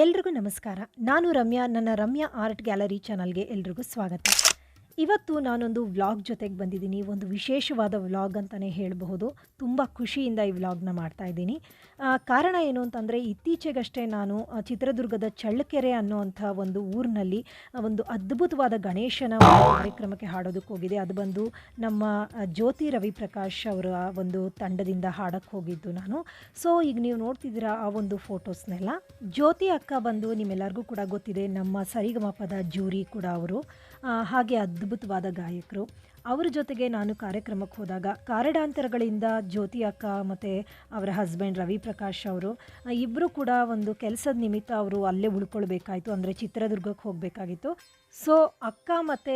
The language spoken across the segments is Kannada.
ಎಲ್ರಿಗೂ ನಮಸ್ಕಾರ. ನಾನು ರಮ್ಯಾ ನನ್ನ ರಮ್ಯಾ ಆರ್ಟ್ ಗ್ಯಾಲರಿ ಚಾನಲ್ಗೆ ಎಲ್ರಿಗೂ ಸ್ವಾಗತ. ಇವತ್ತು ನಾನೊಂದು ವ್ಲಾಗ್ ಜೊತೆಗೆ ಬಂದಿದ್ದೀನಿ. ಒಂದು ವಿಶೇಷವಾದ ವ್ಲಾಗ್ ಅಂತಲೇ ಹೇಳಬಹುದು. ತುಂಬ ಖುಷಿಯಿಂದ ಈ ವ್ಲಾಗ್ನ ಮಾಡ್ತಾ ಇದ್ದೀನಿ. ಕಾರಣ ಏನು ಅಂತಂದರೆ, ಇತ್ತೀಚೆಗಷ್ಟೇ ನಾನು ಚಿತ್ರದುರ್ಗದ ಚಳ್ಳಕೆರೆ ಅನ್ನೋವಂಥ ಒಂದು ಊರಿನಲ್ಲಿ ಒಂದು ಅದ್ಭುತವಾದ ಗಣೇಶನ ಕಾರ್ಯಕ್ರಮಕ್ಕೆ ಹಾಡೋದಕ್ಕೆ ಹೋಗಿದೆ ಅದು ಬಂದು ನಮ್ಮ ಜ್ಯೋತಿ ರವಿಪ್ರಕಾಶ್ ಅವರ ಒಂದು ತಂಡದಿಂದ ಹಾಡಕ್ಕೆ ಹೋಗಿದ್ದು ನಾನು. ಸೊ, ಈಗ ನೀವು ನೋಡ್ತಿದ್ದೀರಾ ಆ ಒಂದು ಫೋಟೋಸ್ನೆಲ್ಲ. ಜ್ಯೋತಿ ಅಕ್ಕ ಬಂದು ನಿಮ್ಮೆಲ್ಲರಿಗೂ ಕೂಡ ಗೊತ್ತಿದೆ, ನಮ್ಮ ಸರಿಗಮಪದ ಜೂರಿ ಕೂಡ ಅವರು. ಹಾಗೆ ಅದ್ಭುತವಾದ ಗಾಯಕರು. ಅವ್ರ ಜೊತೆಗೆ ನಾನು ಕಾರ್ಯಕ್ರಮಕ್ಕೆ ಹೋದಾಗ ಕಾರಡಾಂತರಗಳಿಂದ ಜ್ಯೋತಿ ಅಕ್ಕ ಮತ್ತು ಅವರ ಹಸ್ಬೆಂಡ್ ರವಿ ಪ್ರಕಾಶ್ ಅವರು ಇಬ್ಬರು ಕೂಡ ಒಂದು ಕೆಲಸದ ನಿಮಿತ್ತ ಅವರು ಅಲ್ಲೇ ಉಳ್ಕೊಳ್ಬೇಕಾಯಿತು, ಅಂದರೆ ಚಿತ್ರದುರ್ಗಕ್ಕೆ ಹೋಗಬೇಕಾಗಿತ್ತು. ಸೊ ಅಕ್ಕ ಮತ್ತು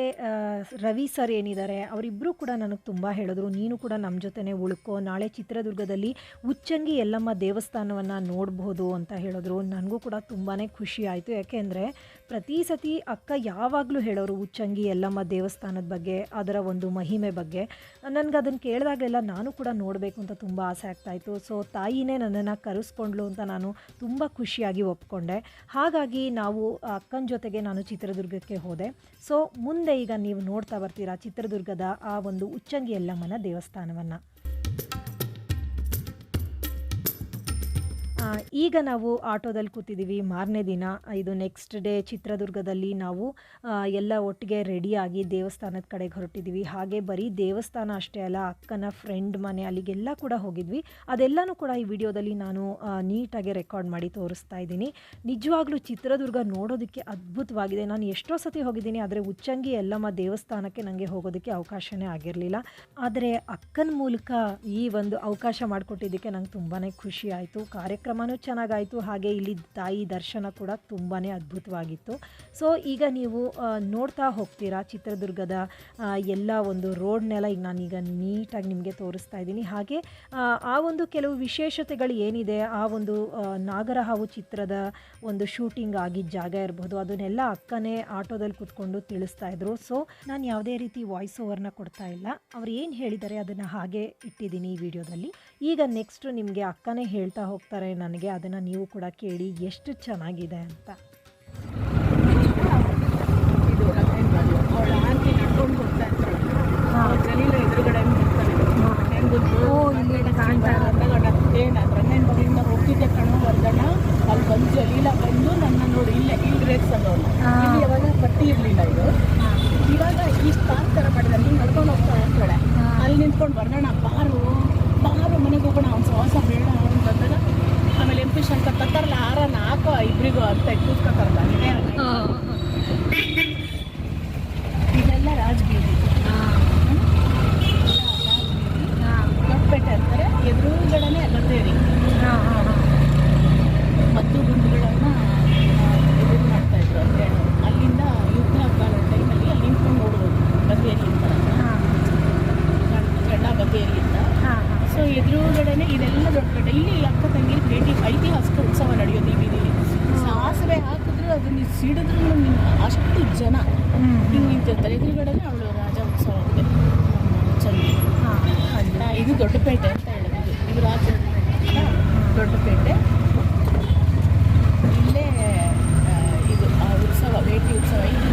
ರವಿ ಸರ್ ಏನಿದ್ದಾರೆ ಅವರಿಬ್ಬರು ಕೂಡ ನನಗೆ ತುಂಬ ಹೇಳಿದ್ರು. ನೀನು ಕೂಡ ನಮ್ಮ ಜೊತೆನೇ ಉಳ್ಕೋ, ನಾಳೆ ಚಿತ್ರದುರ್ಗದಲ್ಲಿ ಉಚ್ಚಂಗಿ ಯಲ್ಲಮ್ಮ ದೇವಸ್ಥಾನವನ್ನು ನೋಡ್ಬೋದು ಅಂತ ಹೇಳಿದ್ರು. ನನಗೂ ಕೂಡ ತುಂಬಾ ಖುಷಿ ಆಯಿತು. ಯಾಕೆಂದರೆ, ಪ್ರತಿ ಸತಿ ಅಕ್ಕ ಯಾವಾಗಲೂ ಹೇಳೋರು ಉಚ್ಚಂಗಿ ಯಲ್ಲಮ್ಮ ದೇವಸ್ಥಾನದ ಬಗ್ಗೆ, ಅದರ ಒಂದು ಮಹಿಮೆ ಬಗ್ಗೆ. ನನಗೆ ಅದನ್ನು ಕೇಳಿದಾಗಲೆಲ್ಲ ನಾನು ಕೂಡ ನೋಡಬೇಕು ಅಂತ ತುಂಬ ಆಸೆ ಆಗ್ತಾಯಿತ್ತು ಸೊ ತಾಯಿನೇ ನನ್ನನ್ನು ಕರೆಸ್ಕೊಂಡ್ಲು ಅಂತ ನಾನು ತುಂಬ ಖುಷಿಯಾಗಿ ಒಪ್ಕೊಂಡೆ. ಹಾಗಾಗಿ ನಾವು ಅಕ್ಕನ ಜೊತೆಗೆ ನಾನು ಚಿತ್ರದುರ್ಗಕ್ಕೆ ಹೋದೆ. ಸೊ ಮುಂದೆ ಈಗ ನೀವು ನೋಡ್ತಾ ಬರ್ತೀರಾ ಚಿತ್ರದುರ್ಗದ ಆ ಒಂದು ಉಚ್ಚಂಗಿ ಯಲ್ಲಮ್ಮನ ದೇವಸ್ಥಾನವನ್ನು. ಈಗ ನಾವು ಆಟೋದಲ್ಲಿ ಕೂತಿದ್ದೀವಿ. ಮಾರನೇ ದಿನ, ಇದು ನೆಕ್ಸ್ಟ್ ಡೇ ಚಿತ್ರದುರ್ಗದಲ್ಲಿ ನಾವು ಎಲ್ಲ ಒಟ್ಟಿಗೆ ರೆಡಿಯಾಗಿ ದೇವಸ್ಥಾನದ ಕಡೆಗೆ ಹೊರಟಿದ್ದೀವಿ. ಹಾಗೆ ಬರೀ ದೇವಸ್ಥಾನ ಅಷ್ಟೇ ಅಲ್ಲ, ಅಕ್ಕನ ಫ್ರೆಂಡ್ ಮನೆ ಅಲ್ಲಿಗೆಲ್ಲ ಕೂಡ ಹೋಗಿದ್ವಿ. ಅದೆಲ್ಲನೂ ಕೂಡ ಈ ವಿಡಿಯೋದಲ್ಲಿ ನಾನು ನೀಟಾಗಿ ರೆಕಾರ್ಡ್ ಮಾಡಿ ತೋರಿಸ್ತಾ ಇದ್ದೀನಿ. ನಿಜವಾಗ್ಲೂ ಚಿತ್ರದುರ್ಗ ನೋಡೋದಕ್ಕೆ ಅದ್ಭುತವಾಗಿದೆ. ನಾನು ಎಷ್ಟೋ ಸತಿ ಹೋಗಿದ್ದೀನಿ, ಆದರೆ ಉಚ್ಚಂಗಿ ಎಲ್ಲಮ್ಮ ದೇವಸ್ಥಾನಕ್ಕೆ ನನಗೆ ಹೋಗೋದಕ್ಕೆ ಅವಕಾಶವೇ ಆಗಿರಲಿಲ್ಲ. ಆದರೆ ಅಕ್ಕನ ಮೂಲಕ ಈ ಒಂದು ಅವಕಾಶ ಮಾಡಿಕೊಟ್ಟಿದ್ದಕ್ಕೆ ನಂಗೆ ತುಂಬಾ ಖುಷಿ ಆಯಿತು. ಕಾರ್ಯಕ್ರಮನೂ ಚೆನ್ನಾಗಾಯಿತು. ಹಾಗೆ ಇಲ್ಲಿ ತಾಯಿ ದರ್ಶನ ಕೂಡ ತುಂಬಾ ಅದ್ಭುತವಾಗಿತ್ತು. ಸೊ ಈಗ ನೀವು ನೋಡ್ತಾ ಹೋಗ್ತೀರಾ ಚಿತ್ರದುರ್ಗದ ಎಲ್ಲ ಒಂದು ರೋಡ್ನೆಲ್ಲ ಈಗ ನಾನೀಗ ನೀಟಾಗಿ ನಿಮಗೆ ತೋರಿಸ್ತಾ ಇದ್ದೀನಿ. ಹಾಗೆ ಆ, ಒಂದು ಕೆಲವು ವಿಶೇಷತೆಗಳು ಏನಿದೆ? ಆ ಒಂದು ನಾಗರಹಾವು ಚಿತ್ರದ ಒಂದು ಶೂಟಿಂಗ್ ಆಗಿದ್ದ ಜಾಗ ಇರ್ಬೋದು. ಅದನ್ನೆಲ್ಲ ಅಕ್ಕನೇ ಆಟೋದಲ್ಲಿ ಕುತ್ಕೊಂಡು ತಿಳಿಸ್ತಾ ಇದ್ರು. ಸೊ ನಾನು ಯಾವುದೇ ರೀತಿ ವಾಯ್ಸ್ ಓವರ್ನ ಕೊಡ್ತಾ ಇಲ್ಲ. ಅವ್ರು ಏನು ಹೇಳಿದ್ದಾರೆ ಅದನ್ನು ಹಾಗೆ ಇಟ್ಟಿದ್ದೀನಿ ಈ ವಿಡಿಯೋದಲ್ಲಿ ಈಗ ನೆಕ್ಸ್ಟು ನಿಮಗೆ ಅಕ್ಕನೇ ಹೇಳ್ತಾ ಹೋಗ್ತಾರೆ ನನಗೆ ಅದನ್ನು ನೀವು ಕೂಡ ಕೇಳಿ ಎಷ್ಟು ಚೆನ್ನಾಗಿದೆ ಅಂತ. ಅಲ್ಲಿ ಬಂದು ಜಲೀಲ ಬಂದು ನನ್ನ ನೋಡಿ ಇಲ್ಲೇ ಇಲ್ಲಿ ಯಾವಾಗ ಪಟ್ಟಿ ಇರಲಿಲ್ಲ ಇದು. ಇವಾಗ ಈ ಸ್ಥಾನ ಥರ ಮಾಡಿದ್ರೆ ನಡ್ಕೊಂಡು ಹೋಗ್ತಾ ಇರ್ತಾಳೆ ಅಲ್ಲಿ ನಿಂತ್ಕೊಂಡು ಬರೋಣ ಬಾರು ಬಾರು ಮನೆಗೆ ಹೋಗೋಣ ಅವ್ನು ಸವಾಸ ಬೇಡ ಅವ್ನು ಬಂದಾಗ ಆಮೇಲೆ ಆರ ನಾಲ್ಕು ಇಬ್ರಿಗೂ ಅಂತ ಕೂತ್ಕೊತಾರಲ್ಲ ಅದೇ ಇದೆಲ್ಲ ರಾಜಗೀರಿ ದೊಡ್ಡಪೇಟೆ ಅಂತಾರೆ ಎದುರುಗಡೆನೆ ಗದ್ದೇರಿ ಮದ್ದು ಗುಂಡುಗಳನ್ನು ಎದುರು ಮಾಡ್ತಾ ಇದ್ರು ಅಂದರೆ ಅಲ್ಲಿಂದ ಯುದ್ಧ ಕಾಲ ಟೈಮಲ್ಲಿ ಅಲ್ಲಿ ನಿಂತ್ಕೊಂಡು ನೋಡ್ಬೋದು ಗದ್ದೇರಿಯಿಂದ ಗಂಡ ಗದ್ದೇರಿಯಿಂದ ಸೊ ಎದುರುಗಡೆನೆ ಇದೆಲ್ಲ ದೊಡ್ಡಪೇಟೆ ಇಲ್ಲಿ ಅಕ್ಕ ತಂಗಿ ಭೇಟಿ ಐತಿಹಾಸಿಕ ಉತ್ಸವ ನಡೆಯೋದು ಈ ಬೀದಿಲಿ ಸಾಸಿವೆ ಹಾಕಿದ್ರು ಅದನ್ನ ಸಿಡಿದ್ರು ಅಷ್ಟು ಜನ ಹಿಂಗೆ ನಿಂತಿರ್ತಾರೆ ಎದುರುಗಡೆನೆ ಅವಳು ರಾಜ ಉತ್ಸವ ಇದೆ ಚಂದಿ ಅಂತ ಇದು ದೊಡ್ಡಪೇಟೆ ಅಂತ ಹೇಳೋದು ಇದು. ಇದು ರಾಜ ದೊಡ್ಡಪೇಟೆ ಇಲ್ಲೇ ಆ, ಇದು ಆ ಉತ್ಸವ ಭೇಟಿ ಉತ್ಸವ ಇದೆ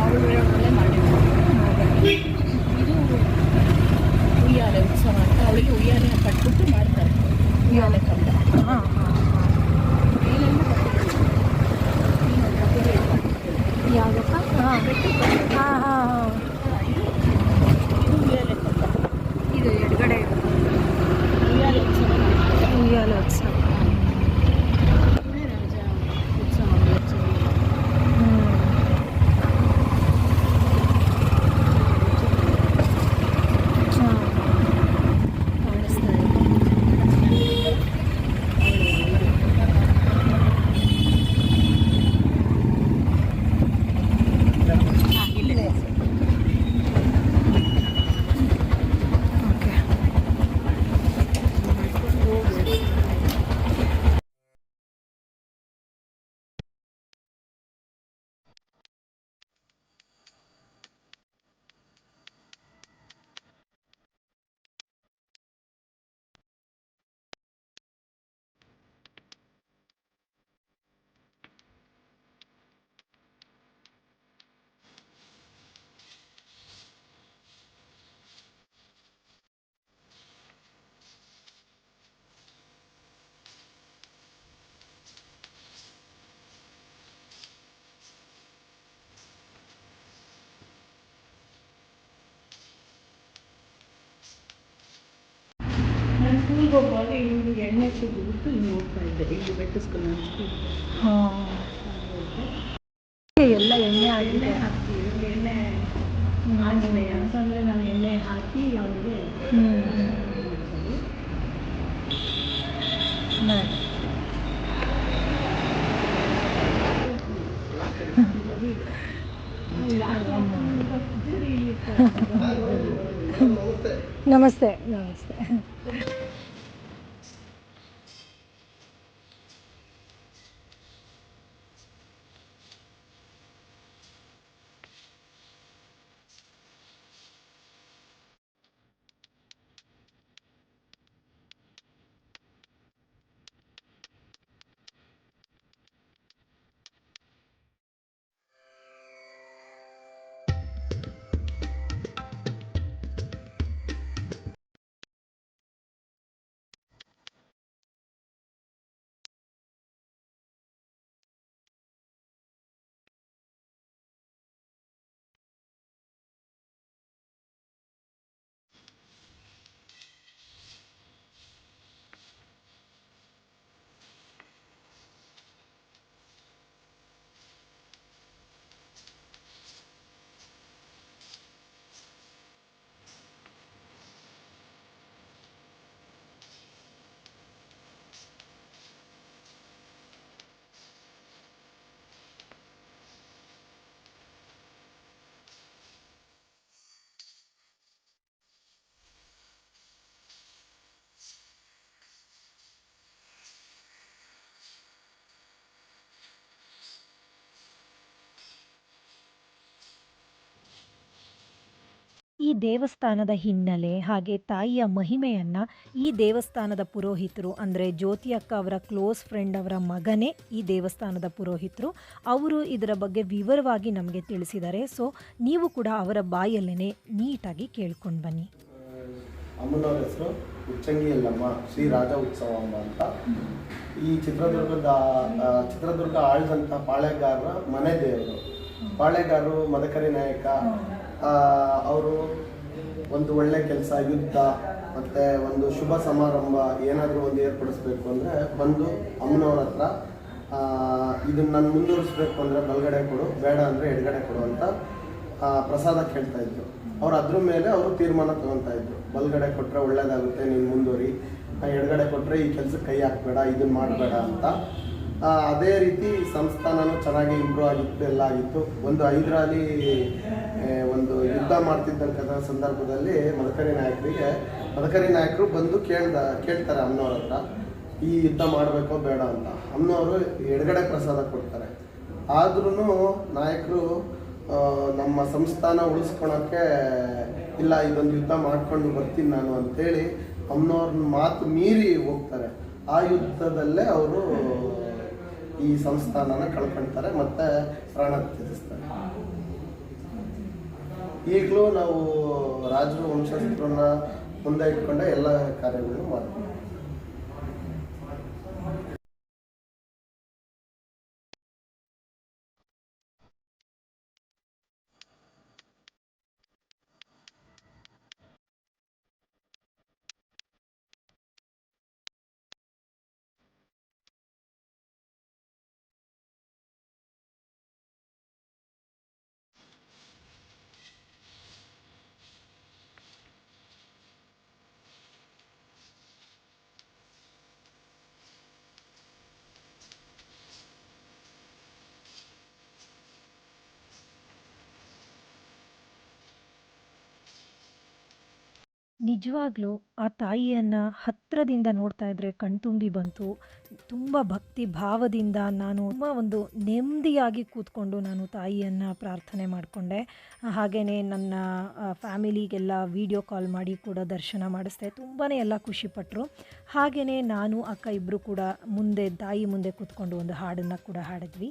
ಅವಳು ಹೇಳೋದ್ರಲ್ಲೇ ಮಾಡಿದ್ದು ಇದು ಉಯ್ಯಾಲೆ ಉತ್ಸವ ಅಂತ ಅವಳಿಗೆ ಉಯ್ಯಾಲೆ ಕಟ್ಬಿಟ್ಟು ಮಾಡ್ತಾರೆ bendiciones. ಸ್ಕೂಲ್ಗೆ ಹೋಗುವಾಗ ಇಲ್ಲಿ ಎಣ್ಣೆ ಕುಡಿದ್ಬಿಟ್ಟು ಹಿಂಗೆ ಹೋಗ್ತಾ ಇದ್ದೆ. ಇಲ್ಲಿ ಬೆಟ್ಟಸ್ಕೊಂಡು ಸ್ಕೂಲ್ ಹಾಂ. ಎಲ್ಲ ಎಣ್ಣೆ ಆಗಿದೆ ಎಣ್ಣೆ ಹಾಕಿ ಎಣ್ಣೆ ಆಂಜನೇಯ ಅಂತಂದರೆ ನಾವು ಎಣ್ಣೆ ಹಾಕಿ ಅವನಿಗೆ ಹ್ಞೂ ನಮಸ್ತೆ. ನಮಸ್ತೆ. ದೇವಸ್ಥಾನದ ಹಿನ್ನೆಲೆ ಹಾಗೆ ತಾಯಿಯ ಮಹಿಮೆಯನ್ನು ಈ ದೇವಸ್ಥಾನದ ಪುರೋಹಿತರು, ಅಂದರೆ ಜ್ಯೋತಿ ಅಕ್ಕ ಅವರ ಕ್ಲೋಸ್ ಫ್ರೆಂಡ್ ಅವರ ಮಗನೇ ಈ ದೇವಸ್ಥಾನದ ಪುರೋಹಿತರು, ಅವರು ಇದರ ಬಗ್ಗೆ ವಿವರವಾಗಿ ನಮಗೆ ತಿಳಿಸಿದ್ದಾರೆ. ಸೊ ನೀವು ಕೂಡ ಅವರ ಬಾಯಲ್ಲೇ ನೀಟಾಗಿ ಕೇಳ್ಕೊಂಡು ಬನ್ನಿ. ಅಮ್ಮನವ್ರ ಹೆಸರು ಉಚ್ಚಂಗಿ ಶ್ರೀ ರಾಜ ಉತ್ಸವಾಂಬ ಅಂತ. ಈ ಚಿತ್ರದುರ್ಗದ ಚಿತ್ರದುರ್ಗ ಆಳ್ದಂಥ ಪಾಳೆಗಾರರ ಮನೆ ದೇವರು. ಪಾಳೆಗಾರರು ಮದಕರಿ ನಾಯಕ ಅವರು ಒಂದು ಒಳ್ಳೆ ಕೆಲಸ, ಯುದ್ಧ ಮತ್ತೆ ಒಂದು ಶುಭ ಸಮಾರಂಭ ಏನಾದರೂ ಒಂದು ಏರ್ಪಡಿಸ್ಬೇಕು ಅಂದರೆ ಬಂದು ಅಮ್ಮನವ್ರ ಹತ್ರ ಇದನ್ನ ನಾನು ಮುಂದುವರಿಸ್ಬೇಕು ಅಂದರೆ ಬಲಗಡೆ ಕೊಡು, ಬೇಡ ಅಂದರೆ ಎಡಗಡೆ ಕೊಡು ಅಂತ ಪ್ರಸಾದ ಕೇಳ್ತಾ ಇದ್ರು. ಅವ್ರು ಅದ್ರ ಮೇಲೆ ಅವರು ತೀರ್ಮಾನ ತಗೊತಾ ಇದ್ರು. ಬಲಗಡೆ ಕೊಟ್ಟರೆ ಒಳ್ಳೇದಾಗುತ್ತೆ, ನೀನು ಮುಂದುವರಿ. ಎಡಗಡೆ ಕೊಟ್ಟರೆ ಈ ಕೆಲಸಕ್ಕೆ ಕೈ ಹಾಕ್ಬೇಡ ಇದನ್ನ ಮಾಡಬೇಡ ಅಂತ. ಅದೇ ರೀತಿ ಸಂಸ್ಥಾನನೂ ಚೆನ್ನಾಗಿ ಇಂಪ್ರೂವ್ ಆಗಿತ್ತು, ಎಲ್ಲ ಆಗಿತ್ತು. ಒಂದು ಹೈದರಾಲಿ ಒಂದು ಯುದ್ಧ ಮಾಡ್ತಿದ್ದಂಥ ಸಂದರ್ಭದಲ್ಲಿ ಮದಕರಿ ನಾಯಕರಿಗೆ, ಮದಕರಿ ನಾಯಕರು ಬಂದು ಕೇಳ್ದ, ಕೇಳ್ತಾರೆ ಅಮ್ಮನವ್ರ ಹತ್ರ, ಈ ಯುದ್ಧ ಮಾಡಬೇಕೋ ಬೇಡ ಅಂತ. ಅಮ್ಮನವರು ಎಡಗಡೆ ಪ್ರಸಾದ ಕೊಡ್ತಾರೆ. ಆದ್ರೂ ನಾಯಕರು ನಮ್ಮ ಸಂಸ್ಥಾನ ಉಳಿಸ್ಕೊಳಕ್ಕೆ, ಇಲ್ಲ, ಇದೊಂದು ಯುದ್ಧ ಮಾಡ್ಕೊಂಡು ಬರ್ತೀನಿ ನಾನು ಅಂತೇಳಿ ಅಮ್ಮನವ್ರನ್ನ ಮಾತು ಮೀರಿ ಹೋಗ್ತಾರೆ. ಆ ಯುದ್ಧದಲ್ಲೇ ಅವರು ಈ ಸಂಸ್ಥಾನನ ಕಳ್ಕೊಳ್ತಾರೆ ಮತ್ತೆ ಪ್ರಾಣ ತ್ಯಜಿಸ್ತಾರೆ. ಈಗಲೂ ನಾವು ರಾಜರು, ವಂಶಸ್ಥರನ್ನ ಮುಂದೆ ಇಟ್ಕೊಂಡೆ ಎಲ್ಲ ಕಾರ್ಯಗಳನ್ನು ಮಾಡ್ತೀವಿ. ನಿಜವಾಗ್ಲೂ ಆ ತಾಯಿಯನ್ನು ಹತ್ತಿರದಿಂದ ನೋಡ್ತಾ ಇದ್ರೆ ಕಣ್ತುಂಬಿ ಬಂತು. ತುಂಬ ಭಕ್ತಿ ಭಾವದಿಂದ ನಾನು ತುಂಬ ಒಂದು ನೆಮ್ಮದಿಯಾಗಿ ಕೂತ್ಕೊಂಡು ನಾನು ತಾಯಿಯನ್ನು ಪ್ರಾರ್ಥನೆ ಮಾಡಿಕೊಂಡೆ. ಹಾಗೆಯೇ ನನ್ನ ಫ್ಯಾಮಿಲಿಗೆಲ್ಲ ವಿಡಿಯೋ ಕಾಲ್ ಮಾಡಿ ಕೂಡ ದರ್ಶನ ಮಾಡಿಸ್ದೆ. ತುಂಬಾ ಎಲ್ಲ ಖುಷಿಪಟ್ಟರು ಹಾಗೆಯೇ ನಾನು, ಅಕ್ಕ ಇಬ್ಬರು ಕೂಡ ಮುಂದೆ, ತಾಯಿ ಮುಂದೆ ಕೂತ್ಕೊಂಡು ಒಂದು ಹಾಡನ್ನು ಕೂಡ ಹಾಡಿದ್ವಿ.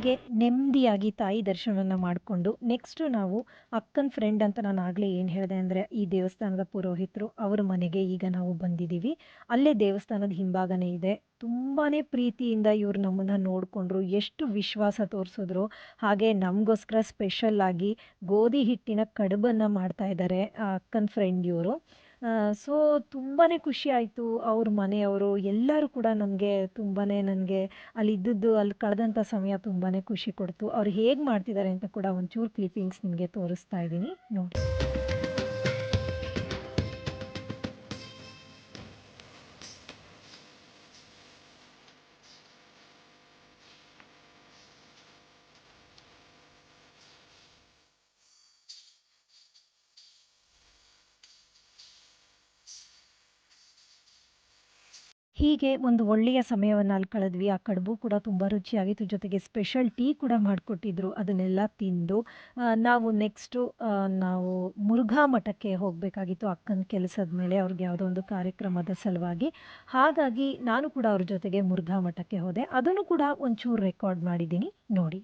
ಹೀಗೆ ನೆಮ್ಮದಿಯಾಗಿ ತಾಯಿ ದರ್ಶನವನ್ನು ಮಾಡಿಕೊಂಡು ನೆಕ್ಸ್ಟು ನಾವು ಅಕ್ಕನ ಫ್ರೆಂಡ್ ಅಂತ ನಾನು ಆಗಲೇ ಏನು ಹೇಳಿದೆ ಅಂದರೆ ಈ ದೇವಸ್ಥಾನದ ಪುರೋಹಿತರು ಅವ್ರ ಮನೆಗೆ ಈಗ ನಾವು ಬಂದಿದ್ದೀವಿ. ಅಲ್ಲೇ ದೇವಸ್ಥಾನದ ಹಿಂಭಾಗನೇ ಇದೆ. ತುಂಬಾ ಪ್ರೀತಿಯಿಂದ ಇವರು ನಮ್ಮನ್ನು ನೋಡಿಕೊಂಡ್ರು, ಎಷ್ಟು ವಿಶ್ವಾಸ ತೋರಿಸಿದ್ರು. ಹಾಗೆ ನಮಗೋಸ್ಕರ ಸ್ಪೆಷಲ್ಲಾಗಿ ಗೋಧಿ ಹಿಟ್ಟಿನ ಕಡುಬನ್ನು ಮಾಡ್ತಾ ಇದ್ದಾರೆ ಅಕ್ಕನ ಫ್ರೆಂಡ್ ಇವರು. ಸೊ ತುಂಬಾ ಖುಷಿ ಆಯಿತು ಅವ್ರ ಮನೆಯವರು. ಎಲ್ಲರೂ ಕೂಡ ನನಗೆ ತುಂಬಾ ನನಗೆ ಅಲ್ಲಿ ಇದ್ದದ್ದು, ಅಲ್ಲಿ ಕಳೆದಂಥ ಸಮಯ ತುಂಬಾ ಖುಷಿ ಕೊಡ್ತು. ಅವ್ರು ಹೇಗೆ ಮಾಡ್ತಿದ್ದಾರೆ ಅಂತ ಕೂಡ ಒಂಚೂರು ಕ್ಲಿಪ್ಪಿಂಗ್ಸ್ ನಿಮಗೆ ತೋರಿಸ್ತಾ ಇದ್ದೀನಿ. ನೋಡಿ. ಹೀಗೆ ಒಂದು ಒಳ್ಳೆಯ ಸಮಯವನ್ನು ಅಲ್ಲಿ ಕಳೆದ್ವಿ. ಆ ಕಡುಬು ಕೂಡ ತುಂಬ ರುಚಿಯಾಗಿತ್ತು. ಜೊತೆಗೆ ಸ್ಪೆಷಲ್ ಟೀ ಕೂಡ ಮಾಡಿಕೊಟ್ಟಿದ್ರು. ಅದನ್ನೆಲ್ಲ ತಿಂದು ನಾವು ನೆಕ್ಸ್ಟು ನಾವು ಮುರುಘಾ ಮಠಕ್ಕೆ ಹೋಗಬೇಕಾಗಿತ್ತು ಅಕ್ಕನ ಕೆಲಸದ ಮೇಲೆ. ಅವ್ರಿಗೆ ಯಾವುದೋ ಒಂದು ಕಾರ್ಯಕ್ರಮದ ಸಲುವಾಗಿ. ಹಾಗಾಗಿ ನಾನು ಕೂಡ ಅವ್ರ ಜೊತೆಗೆ ಮುರುಘಾ ಮಠಕ್ಕೆ ಹೋದೆ. ಅದನ್ನು ಕೂಡ ಒಂಚೂರು ರೆಕಾರ್ಡ್ ಮಾಡಿದ್ದೀನಿ. ನೋಡಿ.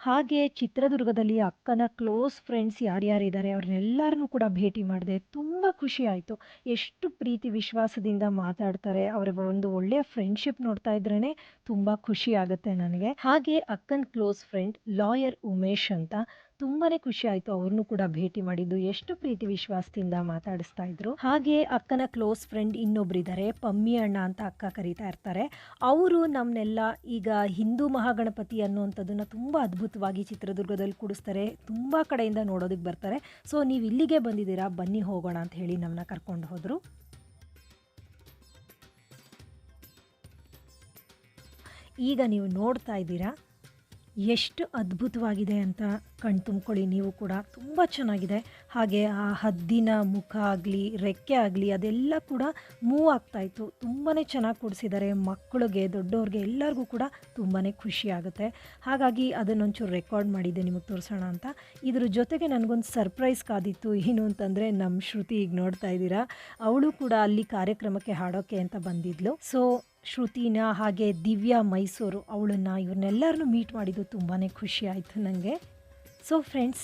ಹಾಗೆ ಚಿತ್ರದುರ್ಗದಲ್ಲಿ ಅಕ್ಕನ ಕ್ಲೋಸ್ ಫ್ರೆಂಡ್ಸ್ ಯಾರ್ಯಾರಿದ್ದಾರೆ ಅವ್ರನ್ನೆಲ್ಲರನ್ನೂ ಕೂಡ ಭೇಟಿ ಮಾಡಿದೆ ತುಂಬ ಖುಷಿ ಆಯಿತು. ಎಷ್ಟು ಪ್ರೀತಿ ವಿಶ್ವಾಸದಿಂದ ಮಾತಾಡ್ತಾರೆ, ಅವರ ಒಂದು ಒಳ್ಳೆಯ ಫ್ರೆಂಡ್ಶಿಪ್ ನೋಡ್ತಾ ಇದ್ರೇ ತುಂಬ ಖುಷಿ ಆಗುತ್ತೆ ನನಗೆ. ಹಾಗೆ ಅಕ್ಕನ ಕ್ಲೋಸ್ ಫ್ರೆಂಡ್ ಲಾಯರ್ ಉಮೇಶ್ ಅಂತ ತುಂಬಾ ಖುಷಿ ಆಯಿತು ಅವ್ರನ್ನೂ ಕೂಡ ಭೇಟಿ ಮಾಡಿದ್ದು. ಎಷ್ಟು ಪ್ರೀತಿ ವಿಶ್ವಾಸದಿಂದ ಮಾತಾಡಿಸ್ತಾ ಇದ್ರು. ಹಾಗೆ ಅಕ್ಕನ ಕ್ಲೋಸ್ ಫ್ರೆಂಡ್ ಇನ್ನೊಬ್ರಿದ್ದಾರೆ. ಪಮ್ಮಿ ಅಣ್ಣ ಅಂತ ಅಕ್ಕ ಕರೀತಾ ಇರ್ತಾರೆ. ಅವರು ನಮ್ಮನ್ನೆಲ್ಲ ಈಗ ಹಿಂದೂ ಮಹಾಗಣಪತಿ ಅನ್ನುವಂಥದ್ದನ್ನು ತುಂಬ ಅದ್ಭುತವಾಗಿ ಚಿತ್ರದುರ್ಗದಲ್ಲಿ ಕೂಡಿಸ್ತಾರೆ. ತುಂಬ ಕಡೆಯಿಂದ ನೋಡೋದಕ್ಕೆ ಬರ್ತಾರೆ. ಸೊ, ನೀವು ಇಲ್ಲಿಗೆ ಬಂದಿದ್ದೀರಾ? ಬನ್ನಿ, ಹೋಗೋಣ ಅಂತ ಹೇಳಿ ನಮ್ಮನ್ನ ಕರ್ಕೊಂಡು ಹೋದರು. ಈಗ ನೀವು ನೋಡ್ತಾ ಇದ್ದೀರಾ? ಎಷ್ಟು ಅದ್ಭುತವಾಗಿದೆ ಅಂತ ಕಣ್ತುಂಬ್ಕೊಳ್ಳಿ ನೀವು ಕೂಡ ತುಂಬ ಚೆನ್ನಾಗಿದೆ. ಹಾಗೆ ಆ ಹದ್ದಿನ ಮುಖ ಆಗಲಿ, ರೆಕ್ಕೆ ಆಗಲಿ, ಅದೆಲ್ಲ ಕೂಡ ಮೂವ್ ಆಗ್ತಾಯಿತ್ತು ತುಂಬಾ ಚೆನ್ನಾಗಿ ಕೊಡಿಸಿದ್ದಾರೆ. ಮಕ್ಕಳಿಗೆ, ದೊಡ್ಡವ್ರಿಗೆ ಎಲ್ಲರಿಗೂ ಕೂಡ ತುಂಬಾ ಖುಷಿ ಆಗುತ್ತೆ. ಹಾಗಾಗಿ ಅದನ್ನೊಂಚೂರು ರೆಕಾರ್ಡ್ ಮಾಡಿದ್ದೆ ನಿಮಗೆ ತೋರಿಸೋಣ ಅಂತ. ಇದ್ರ ಜೊತೆಗೆ ನನಗೊಂದು ಸರ್ಪ್ರೈಸ್ ಕಾದಿತ್ತು. ಏನು ಅಂತಂದರೆ ನಮ್ಮ ಶ್ರುತಿ ಈಗ ನೋಡ್ತಾ ಇದ್ದೀರಾ. ಅವಳು ಕೂಡ ಅಲ್ಲಿ ಕಾರ್ಯಕ್ರಮಕ್ಕೆ ಹಾಡೋಕ್ಕೆ ಅಂತ ಬಂದಿದ್ಲು. ಸೊ ಶ್ರುತಿನ ಹಾಗೆ ದಿವ್ಯಾ ಮೈಸೂರು ಅವಳನ್ನು ಇವ್ರನ್ನೆಲ್ಲರನ್ನು ಮೀಟ್ ಮಾಡಿದ್ದು ತುಂಬಾ ಖುಷಿ ಆಯಿತು ನನಗೆ ಸೊ ಫ್ರೆಂಡ್ಸ್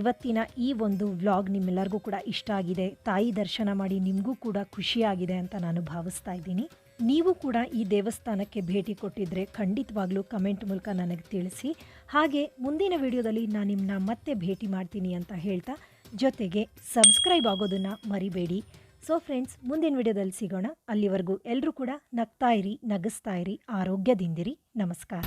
ಇವತ್ತಿನ ಈ ಒಂದು ವ್ಲಾಗ್ ನಿಮ್ಮೆಲ್ಲರಿಗೂ ಕೂಡ ಇಷ್ಟ ಆಗಿದೆ. ತಾಯಿ ದರ್ಶನ ಮಾಡಿ ನಿಮಗೂ ಕೂಡ ಖುಷಿಯಾಗಿದೆ ಅಂತ ನಾನು ಭಾವಿಸ್ತಾ ಇದ್ದೀನಿ. ನೀವು ಕೂಡ ಈ ದೇವಸ್ಥಾನಕ್ಕೆ ಭೇಟಿ ಕೊಟ್ಟಿದ್ದರೆ ಖಂಡಿತವಾಗ್ಲೂ ಕಮೆಂಟ್ ಮೂಲಕ ನನಗೆ ತಿಳಿಸಿ. ಹಾಗೆ ಮುಂದಿನ ವಿಡಿಯೋದಲ್ಲಿ ನಾನು ನಿಮ್ಮನ್ನ ಮತ್ತೆ ಭೇಟಿ ಮಾಡ್ತೀನಿ ಅಂತ ಹೇಳ್ತಾ, ಜೊತೆಗೆ ಸಬ್ಸ್ಕ್ರೈಬ್ ಆಗೋದನ್ನು ಮರಿಬೇಡಿ. ಸೊ ಫ್ರೆಂಡ್ಸ್ ಮುಂದಿನ ವಿಡಿಯೋದಲ್ಲಿ ಸಿಗೋಣ. ಅಲ್ಲಿವರೆಗೂ ಎಲ್ಲರೂ ಕೂಡ ನಗ್ತಾ ಇರಿ ನಗಿಸ್ತಾ ಇರಿ ಆರೋಗ್ಯದಿಂದಿರಿ. ನಮಸ್ಕಾರ.